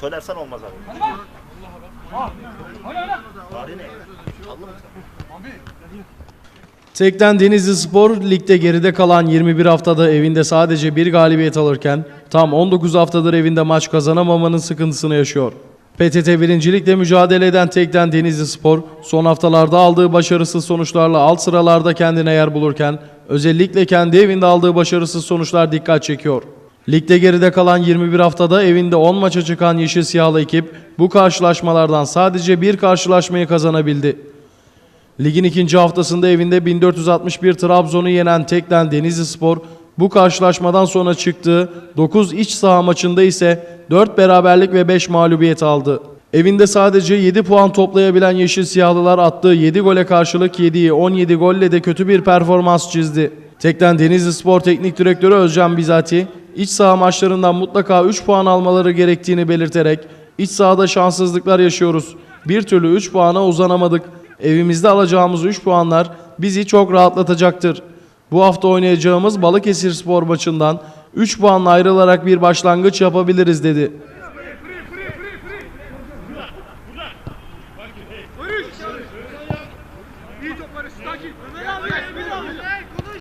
söylersen olmaz abi. Bari ne? Mı? Tekten Denizli Spor ligde geride kalan 21 haftada evinde sadece bir galibiyet alırken tam 19 haftadır evinde maç kazanamamanın sıkıntısını yaşıyor. PTT birincilikle mücadele eden Tekten Denizli Spor son haftalarda aldığı başarısız sonuçlarla alt sıralarda kendine yer bulurken özellikle kendi evinde aldığı başarısız sonuçlar dikkat çekiyor. Ligde geride kalan 21 haftada evinde 10 maça çıkan Yeşil Siyahlı ekip bu karşılaşmalardan sadece bir karşılaşmayı kazanabildi. Ligin ikinci haftasında evinde 1461 Trabzon'u yenen Tekden Denizli Spor bu karşılaşmadan sonra çıktığı 9 iç saha maçında ise 4 beraberlik ve 5 mağlubiyet aldı. Evinde sadece 7 puan toplayabilen Yeşil Siyahlılar attığı 7 gole karşılık yediği 17 golle de kötü bir performans çizdi. Tekden Denizli Spor Teknik Direktörü Özcan Bizati, iç saha maçlarından mutlaka 3 puan almaları gerektiğini belirterek, iç sahada şanssızlıklar yaşıyoruz. Bir türlü 3 puana uzanamadık. Evimizde alacağımız 3 puanlar bizi çok rahatlatacaktır. Bu hafta oynayacağımız Balıkesir Spor maçından 3 puanla ayrılarak bir başlangıç yapabiliriz dedi.